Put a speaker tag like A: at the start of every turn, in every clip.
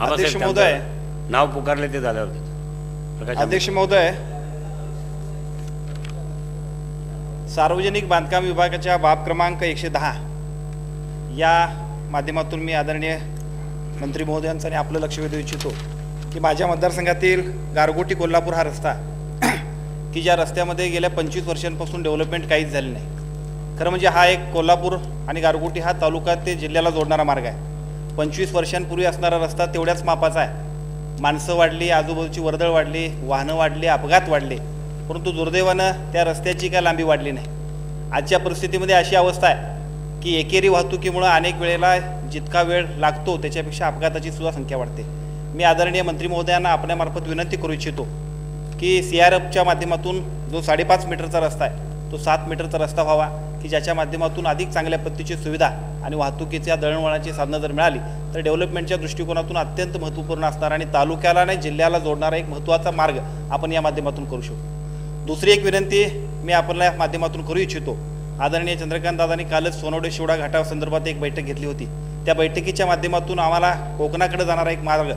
A: अध्यक्ष महोदय.
B: नाव पुकारले ते झाल्यावर
A: अध्यक्ष महोदय. सार्वजनिक बांधकाम विभागाच्या बाब क्रमांक एकशे दहा. या माध्यमातून मी आदरणीय मंत्री महोदयांचं आणि आपलं लक्ष वेधू इच्छितो की माझ्या मतदारसंघातील गारगोटी कोल्हापूर हा रस्ता की ज्या रस्त्यामध्ये गेल्या पंचवीस वर्षांपासून डेव्हलपमेंट काहीच झाली नाही. खरं म्हणजे हा एक कोल्हापूर आणि गारगोटी हा तालुका ते जिल्ह्याला जोडणारा मार्ग आहे. पंचवीस वर्षांपूर्वी असणारा रस्ता तेवढ्याच मापाचा आहे. माणसं वाढली आजूबाजूची वर्दळ वाढली वाहनं वाढली अपघात वाढले. परंतु दुर्दैवानं त्या रस्त्याची काय लांबी वाढली नाही. आजच्या परिस्थितीमध्ये अशी अवस्था आहे की एकेरी वाहतुकीमुळं अनेक वेळेला जितका वेळ लागतो त्याच्यापेक्षा अपघाताची सुद्धा संख्या वाढते. मी आदरणीय मंत्री महोदयांना आपल्यामार्फत विनंती करू इच्छितो की सी आर एफच्या माध्यमातून जो साडेपाच मीटरचा रस्ता आहे तो सात मीटरचा रस्ता व्हावा की ज्याच्या माध्यमातून अधिक चांगल्या पद्धतीची सुविधा आणि वाहतुकीच्या दळणवळणाची साधनं जर मिळाली तर डेव्हलपमेंटच्या दृष्टिकोनातून अत्यंत महत्त्वपूर्ण असणार आणि तालुक्याला आणि जिल्ह्याला जोडणारा एक महत्त्वाचा मार्ग आपण या माध्यमातून करू शकतो दुसरी एक विनंती मी आपल्या माध्यमातून करू इच्छितो. आदरणीय चंद्रकांत दादांनी कालच सोनवडे शिवडा घाटासंदर्भात एक बैठक घेतली होती. त्या बैठकीच्या माध्यमातून आम्हाला कोकणाकडे जाणारा एक मार्ग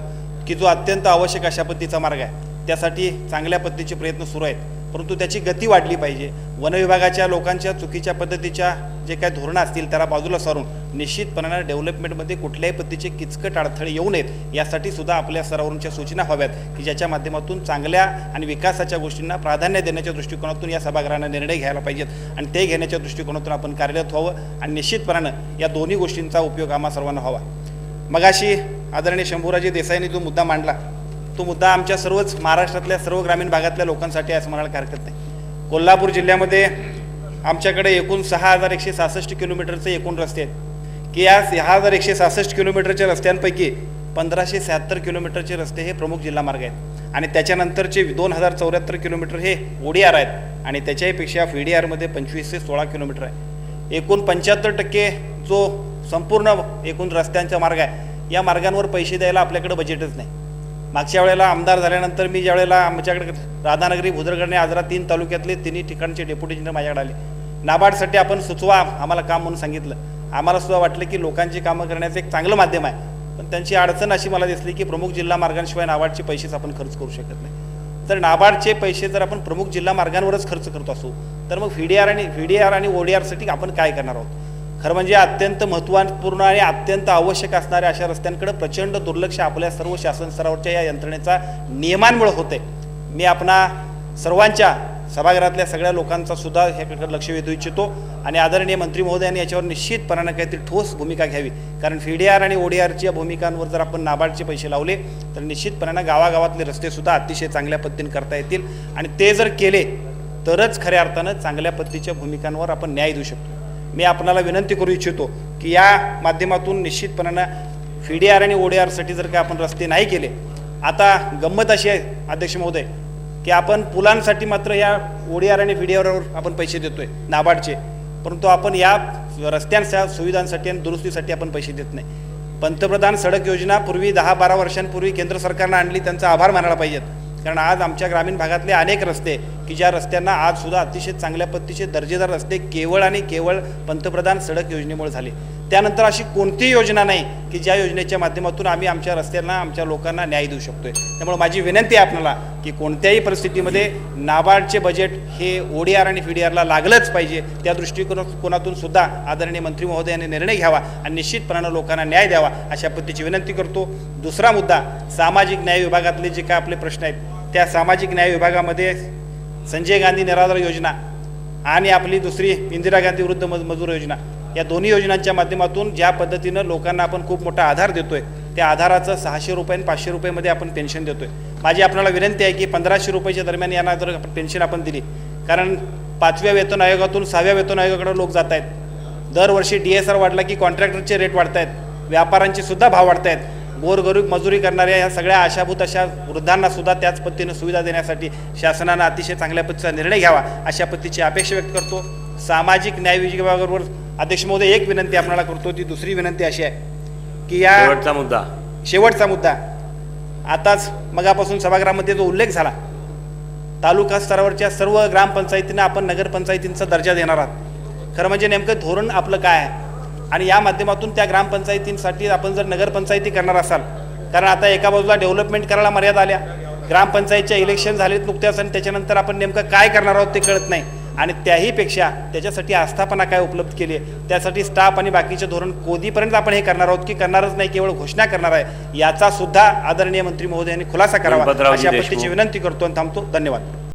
A: की जो अत्यंत आवश्यक अशा पद्धतीचा मार्ग आहे त्यासाठी चांगल्या पद्धतीचे प्रयत्न सुरू आहेत. परंतु त्याची गती वाढली पाहिजे. वनविभागाच्या लोकांच्या चुकीच्या पद्धतीच्या जे काही धोरणं असतील त्याला बाजूला सारून निश्चितपणानं डेव्हलपमेंटमध्ये कुठल्याही पद्धतीचे किचकट अडथळे येऊ नयेत यासाठी सुद्धा आपल्या स्तरावरूनच्या सूचना हव्यात की ज्याच्या माध्यमातून चांगल्या आणि विकासाच्या गोष्टींना प्राधान्य देण्याच्या दृष्टिकोनातून या सभागृहांना निर्णय घ्यायला पाहिजेत. आणि ते घेण्याच्या दृष्टिकोनातून आपण कार्यरत व्हावं आणि निश्चितपणानं या दोन्ही गोष्टींचा उपयोग आम्हा सर्वांना व्हावा. मगाशी आदरणीय शंभूराजी देसाईंनी जो मुद्दा मांडला तो मुद्दा आमच्या सर्वच महाराष्ट्रातल्या सर्व ग्रामीण भागातल्या लोकांसाठी असं म्हणायला हरकत नाही. कोल्हापूर जिल्ह्यामध्ये आमच्याकडे एकूण सहा हजार एकशे सहासष्ट किलोमीटरचे एकूण रस्ते आहेत. की या सहा हजार एकशे सहासष्ट किलोमीटरच्या रस्त्यांपैकी पंधराशे शहात्तर किलोमीटरचे रस्ते हे प्रमुख जिल्हा मार्ग आहेत. आणि त्याच्यानंतरचे दोन हजार चौऱ्याहत्तर किलोमीटर हे ओडीआर आहेत. आणि त्याच्याहीपेक्षा व्ही डी आरमध्ये पंचवीस ते सोळा किलोमीटर आहे. एकूण पंच्याहत्तर टक्के जो संपूर्ण एकूण रस्त्यांचा मार्ग आहे या मार्गांवर पैसे द्यायला आपल्याकडे बजेटच नाही. मागच्या वेळेला आमदार झाल्यानंतर मी ज्यावेळेला आमच्याकडे राधानगरी भुदरगडने आजरा तीन तालुक्यातले तिन्ही ठिकाणचे डेप्युटी इंजिनियर माझ्याकडे आले. नाबार्डसाठी आपण सुचवा आम्हाला काम म्हणून सांगितलं. आम्हाला सुद्धा वाटलं की लोकांची कामं करण्याचं एक चांगलं माध्यम आहे. पण त्यांची अडचण अशी मला दिसली की प्रमुख जिल्हा मार्गांशिवाय नाबार्डचे पैसेच आपण खर्च करू शकत नाही. तर नाबार्डचे पैसे जर आपण प्रमुख जिल्हा मार्गांवरच खर्च करत असू तर मग व्ही डी आर आणि व्ही डी आर आणि ओ डी आरसाठी आपण काय करणार आहोत? खरं म्हणजे अत्यंत महत्त्वपूर्ण आणि अत्यंत आवश्यक असणाऱ्या अशा रस्त्यांकडे प्रचंड दुर्लक्ष आपल्या सर्व शासन स्तरावरच्या या यंत्रणेचा नियमांमुळे होते मी आपणा सर्वांच्या सभागृहातल्या सगळ्या लोकांचा सुद्धा ह्याकडे लक्ष वेधू इच्छितो. आणि आदरणीय मंत्री महोदयांनी याच्यावर निश्चितपणानं काहीतरी ठोस भूमिका घ्यावी. कारण फीडीआर डी आर आणि ओ डी आरच्या भूमिकांवर जर आपण नाबार्डचे पैसे लावले तर निश्चितपणानं गावागावातले रस्तेसुद्धा अतिशय चांगल्या पद्धतीने करता येतील. आणि ते जर केले तरच खऱ्या अर्थानं चांगल्या पद्धतीच्या भूमिकांवर आपण न्याय देऊ शकतो. मी आपणाला विनंती करू इच्छितो की या माध्यमातून निश्चितपणानं फीडीआर डी आर आणि ओ डी आरसाठी जर का आपण रस्ते नाही केले आता गंमत अशी आहे अध्यक्ष महोदय की आपण पुलांसाठी मात्र या ओ डी आर आणि व्ही आपण पैसे देतोय नाबार्डचे. परंतु आपण या रस्त्यांच्या सुविधांसाठी आणि दुरुस्तीसाठी आपण पैसे देत नाही. पंतप्रधान सडक योजना पूर्वी दहा बारा वर्षांपूर्वी केंद्र सरकारनं आणली त्यांचा आभार मानायला पाहिजेत. कारण आज आमच्या ग्रामीण भागातले अनेक रस्ते की ज्या रस्त्यांना आजसुद्धा अतिशय चांगल्या पद्धतीचे दर्जेदार रस्ते केवळ आणि केवळ पंतप्रधान सडक योजनेमुळे झाले. त्यानंतर अशी कोणतीही योजना नाही की ज्या योजनेच्या माध्यमातून आम्ही आमच्या रस्त्यांना आमच्या लोकांना न्याय देऊ शकतोय. त्यामुळे माझी विनंती आहे आपल्याला की कोणत्याही परिस्थितीमध्ये नाबार्डचे बजेट हे ओ डी आर आणि व्ही डी आरला लागलंच पाहिजे. त्या दृष्टिकोनातून सुद्धा आदरणीय मंत्री महोदयांनी निर्णय घ्यावा आणि निश्चितपणानं लोकांना न्याय द्यावा अशा पद्धतीची विनंती करतो. दुसरा मुद्दा सामाजिक न्याय विभागातले जे काय आपले प्रश्न आहेत त्या सामाजिक न्याय विभागामध्ये संजय गांधी निराधार योजना आणि आपली दुसरी इंदिरा गांधी वृद्ध मज मजूर योजना. या दोन्ही योजनांच्या माध्यमातून ज्या पद्धतीनं लोकांना आपण खूप मोठा आधार देतोय त्या आधाराचं सहाशे रुपये आणि पाचशे रुपयेमध्ये आपण पेन्शन देतोय. माझी आपल्याला विनंती आहे की पंधराशे रुपयाच्या दरम्यान यांना जर पेन्शन आपण दिली. कारण पाचव्या वेतन आयोगातून सहाव्या वेतन आयोगाकडे लोक जात आहेत दरवर्षी डी एस आर वाढला की कॉन्ट्रॅक्टरचे रेट वाढत आहेत व्यापाऱ्यांचे सुद्धा भाव वाढत आहेत गोरगरीब मजुरी करणाऱ्या या सगळ्या आशाभूत अशा वृद्धांना सुद्धा त्याच पद्धतीनं सुविधा देण्यासाठी शासनानं अतिशय चांगल्या पद्धतीचा निर्णय घ्यावा अशा पद्धतीची अपेक्षा व्यक्त करतो. सामाजिक न्याय विभागाबरोबर अध्यक्ष महोदय एक विनंती आपल्याला करतो ती दुसरी विनंती अशी आहे की या
B: शेवटचा मुद्दा.
A: शेवटचा मुद्दा. आताच मगापासून सभागृहामध्ये जो उल्लेख झाला तालुका स्तरावरच्या सर्व ग्रामपंचायतींना आपण नगरपंचायतींचा दर्जा देणार आहात. खरं म्हणजे नेमकं धोरण आपलं काय आहे? आणि या माध्यमातून त्या ग्रामपंचायतींसाठी आपण जर नगरपंचायती करणार असाल कारण आता एका बाजूला डेव्हलपमेंट करायला मर्यादा आल्या ग्रामपंचायतच्या इलेक्शन झालेत नुकत्याच आणि त्याच्यानंतर आपण नेमकं काय करणार आहोत ते कळत नाही. आणि त्याहीपेक्षा त्याच्यासाठी आस्थापना काय उपलब्ध केली आहे त्यासाठी स्टाफ आणि बाकीचे धोरण कोदीपर्यंत आपण हे करणार आहोत की करणारच नाही केवळ घोषणा करणार आहे याचा सुद्धा आदरणीय मंत्री महोदयांनी खुलासा करावा अशा. पद्धतीची विनंती करतो आणि थांबतो. धन्यवाद.